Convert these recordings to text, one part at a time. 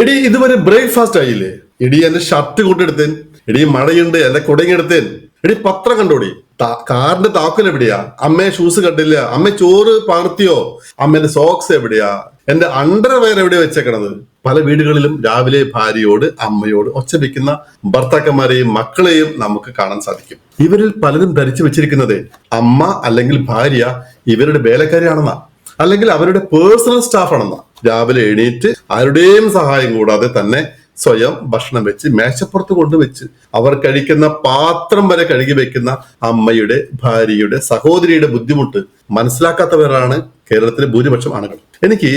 എടി ഇതുവരെ ബ്രേക്ക്ഫാസ്റ്റ് ആയില്ലേ? എടി എന്റെ ഷർട്ട് കൂട്ടെടുത്തേൻ എടി മഴയുണ്ട് എന്റെ കുടങ്ങിയെടുത്തേൻ എടി പത്രം കണ്ടോടി? കാറിന്റെ താക്കൽ എവിടെയാ? അമ്മയെ ഷൂസ് കണ്ടില്ല. അമ്മ ചോറ് പാർത്തിയോ? അമ്മേന്റെ സോക്സ് എവിടെയാ? എന്റെ അണ്ടർവെയർ എവിടെ വെച്ചേക്കണത്? പല വീടുകളിലും രാവിലെ ഭാര്യയോട് അമ്മയോട് ഒച്ച വെക്കുന്ന ഭർത്താക്കന്മാരെയും മക്കളെയും നമുക്ക് കാണാൻ സാധിക്കും. ഇവരിൽ പലരും ധരിച്ചു വെച്ചിരിക്കുന്നത് അമ്മ അല്ലെങ്കിൽ ഭാര്യ ഇവരുടെ വേലക്കാരിയാണെന്നാ. അല്ലെങ്കിൽ അവരുടെ പേഴ്സണൽ സ്റ്റാഫാണെന്ന. രാവിലെ എണീറ്റ് ആരുടെയും സഹായം കൂടാതെ തന്നെ സ്വയം ഭക്ഷണം വെച്ച് മേശപ്പുറത്ത് കൊണ്ടുവച്ച് അവർ കഴിക്കുന്ന പാത്രം വരെ കഴുകി വെക്കുന്ന അമ്മയുടെ ഭാര്യയുടെ സഹോദരിയുടെ ബുദ്ധിമുട്ട് മനസ്സിലാക്കാത്തവരാണ് കേരളത്തിലെ ഭൂരിപക്ഷം ആളുകൾ എനിക്ക്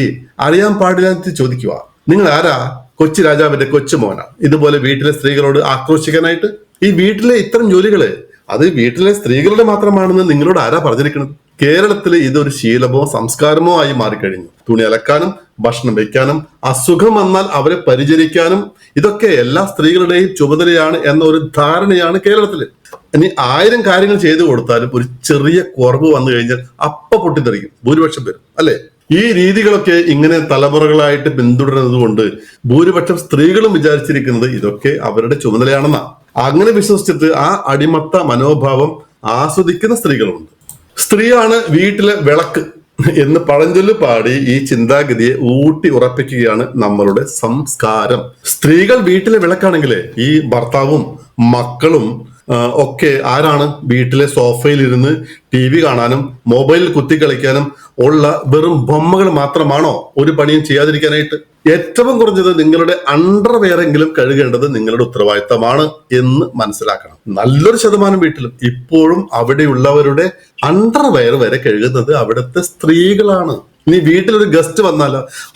അറിയാൻ പാടില്ലാത്ത ചോദിക്കുക. നിങ്ങൾ ആരാ കൊച്ചു രാജാവിന്റെ കൊച്ചുമോന ഇതുപോലെ വീട്ടിലെ സ്ത്രീകളോട് ആക്രോശിക്കാനായിട്ട്? ഈ വീട്ടിലെ ഇത്തരം ജോലികൾ അത് വീട്ടിലെ സ്ത്രീകളുടെ മാത്രമാണെന്ന് നിങ്ങളോട് ആരാ പറഞ്ഞിരിക്കുന്നത് കേരളത്തിൽ ഇതൊരു ശീലമോ സംസ്കാരമോ ആയി മാറിക്കഴിഞ്ഞു. തുണി അലക്കാനും ഭക്ഷണം വയ്ക്കാനും അസുഖം വന്നാൽ അവരെ പരിചരിക്കാനും ഇതൊക്കെ എല്ലാ സ്ത്രീകളുടെയും ചുമതലയാണ് എന്ന ഒരു ധാരണയാണ് കേരളത്തിൽ ഇനി ആയിരം കാര്യങ്ങൾ ചെയ്തു കൊടുത്താലും ഒരു ചെറിയ കുറവ് വന്നു കഴിഞ്ഞാൽ അപ്പ പൊട്ടിത്തെറിക്കും. ഭൂരിപക്ഷം പേരും. അല്ലെ? ഈ രീതികളൊക്കെ ഇങ്ങനെ തലമുറകളായിട്ട് പിന്തുടരുന്നത് കൊണ്ട് ഭൂരിപക്ഷം സ്ത്രീകളും വിചാരിച്ചിരിക്കുന്നത് ഇതൊക്കെ അവരുടെ ചുമതലയാണെന്നാ. അങ്ങനെ വിശ്വസിച്ചിട്ട് ആ അടിമത്ത മനോഭാവം ആസ്വദിക്കുന്ന സ്ത്രീകളുണ്ട്. സ്ത്രീയാണ് വീട്ടിലെ വിളക്ക് എന്ന് പഴഞ്ചൊല്ല് പാടി ഈ ചിന്താഗതിയെ ഊട്ടി ഉറപ്പിക്കുകയാണ് നമ്മളുടെ സംസ്കാരം. സ്ത്രീകൾ വീട്ടിലെ വിളക്കാണെങ്കിൽ ഈ ഭർത്താവും മക്കളും ഒക്കെ ആരാണ് വീട്ടിലെ സോഫയിൽ ഇരുന്ന് ടി വി കാണാനും മൊബൈൽ കുത്തിക്കളിക്കാനും ഉള്ള വെറും ബൊമ്മകൾ മാത്രമാണോ ഒരു പണിയും ചെയ്യാതിരിക്കാനായിട്ട് ഏറ്റവും കുറഞ്ഞത് നിങ്ങളുടെ അണ്ടർവെയർ എങ്കിലും കഴുകേണ്ടത് നിങ്ങളുടെ ഉത്തരവാദിത്തമാണ് എന്ന് മനസ്സിലാക്കണം. നല്ലൊരു ശതമാനം വീട്ടിലും ഇപ്പോഴും അവിടെയുള്ളവരുടെ അണ്ടർവെയർ വരെ കഴുകുന്നത് അവിടുത്തെ സ്ത്രീകളാണ്. ഇനി വീട്ടിലൊരു ഗസ്റ്റ് വന്നാൽ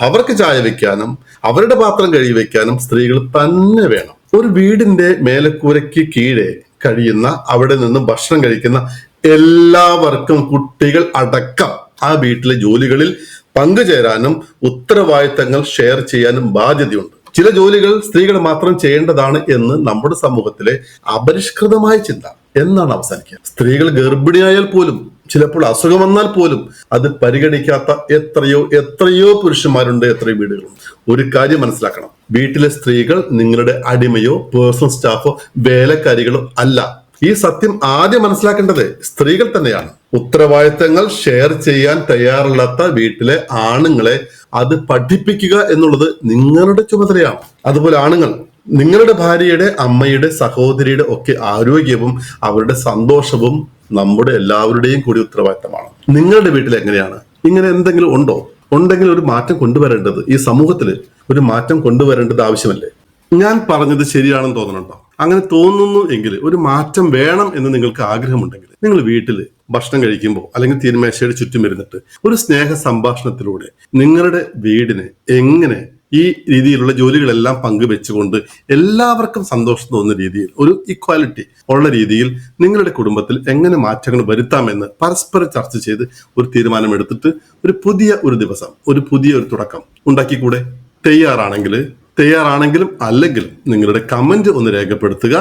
അവർക്ക് ചായ വെക്കാനും അവരുടെ പാത്രം കഴുകി വെക്കാനും സ്ത്രീകൾ തന്നെ വേണം. ഒരു വീടിന്റെ മേലക്കൂരയ്ക്ക് കീഴെ കഴിയുന്ന അവിടെ നിന്ന് ഭക്ഷണം കഴിക്കുന്ന എല്ലാവർക്കും കുട്ടികൾ അടക്കം ആ വീട്ടിലെ ജോലികളിൽ പങ്കുചേരാനും ഉത്തരവാദിത്തങ്ങൾ ഷെയർ ചെയ്യാനും ബാധ്യതയുണ്ട്. ചില ജോലികൾ സ്ത്രീകൾ മാത്രം ചെയ്യേണ്ടതാണ് എന്ന് നമ്മുടെ സമൂഹത്തിലെ അപരിഷ്കൃതമായ ചിന്ത എന്നാണ് അവസാനിക്കുക. സ്ത്രീകൾ ഗർഭിണിയായാൽ പോലും ചിലപ്പോൾ അസുഖം വന്നാൽ പോലും അത് പരിഗണിക്കാത്ത എത്രയോ എത്രയോ പുരുഷന്മാരുണ്ട് എത്രയോ വീടുകളുണ്ട് ഒരു കാര്യം മനസ്സിലാക്കണം. വീട്ടിലെ സ്ത്രീകൾ നിങ്ങളുടെ അടിമയോ പേഴ്സണൽ സ്റ്റാഫോ വേലക്കാരികളോ അല്ല. ഈ സത്യം ആദ്യം മനസ്സിലാക്കേണ്ടത് സ്ത്രീകൾ തന്നെയാണ്. ഉത്തരവാദിത്തങ്ങൾ ഷെയർ ചെയ്യാൻ തയ്യാറല്ലാത്ത വീട്ടിലെ ആണുങ്ങളെ അത് പഠിപ്പിക്കുക എന്നുള്ളത് നിങ്ങളുടെ ചുമതലയാണ്. അതുപോലെ ആണുങ്ങൾ നിങ്ങളുടെ ഭാര്യയുടെ അമ്മയുടെ സഹോദരിയുടെ ഒക്കെ ആരോഗ്യവും അവരുടെ സന്തോഷവും നമ്മുടെ എല്ലാവരുടെയും കൂടി ഉത്തരവാദിത്തമാണ്. നിങ്ങളുടെ വീട്ടിൽ എങ്ങനെയാണ്? ഇങ്ങനെ എന്തെങ്കിലും ഉണ്ടോ? ഉണ്ടെങ്കിൽ ഒരു മാറ്റം കൊണ്ടുവരേണ്ടത് ഈ സമൂഹത്തിൽ ഒരു മാറ്റം കൊണ്ടുവരേണ്ടത് ആവശ്യമല്ലേ? ഞാൻ പറഞ്ഞത് ശരിയാണെന്ന് തോന്നുന്നുണ്ടോ? അങ്ങനെ തോന്നുന്നു എങ്കിൽ ഒരു മാറ്റം വേണം എന്ന് നിങ്ങൾക്ക് ആഗ്രഹമുണ്ടെങ്കിൽ നിങ്ങൾ വീട്ടിൽ ഭക്ഷണം കഴിക്കുമ്പോൾ അല്ലെങ്കിൽ തീരുമേശയുടെ ചുറ്റും ഇരുന്നിട്ട് ഒരു സ്നേഹ സംഭാഷണത്തിലൂടെ നിങ്ങളുടെ വീടിനെ എങ്ങനെ ഈ രീതിയിലുള്ള ജോലികളെല്ലാം പങ്കുവെച്ചുകൊണ്ട് എല്ലാവർക്കും സന്തോഷം തോന്നുന്ന രീതിയിൽ ഒരു ഇക്വാലിറ്റി ഉള്ള രീതിയിൽ നിങ്ങളുടെ കുടുംബത്തിൽ എങ്ങനെ മാറ്റങ്ങൾ വരുത്താമെന്ന് പരസ്പരം ചർച്ച ചെയ്ത് ഒരു തീരുമാനമെടുത്തിട്ട് ഒരു പുതിയ ഒരു ദിവസം ഒരു പുതിയ ഒരു തുടക്കം ഉണ്ടാക്കിക്കൂടെ? തയ്യാറാണെങ്കിൽ തയ്യാറാണെങ്കിലും അല്ലെങ്കിൽ നിങ്ങളുടെ കമന്റ് ഒന്ന് രേഖപ്പെടുത്തുക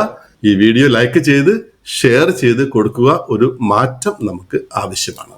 ഈ വീഡിയോ ലൈക്ക് ചെയ്ത് ഷെയർ ചെയ്ത് കൊടുക്കുക ഒരു മാറ്റം നമുക്ക് ആവശ്യമാണ്.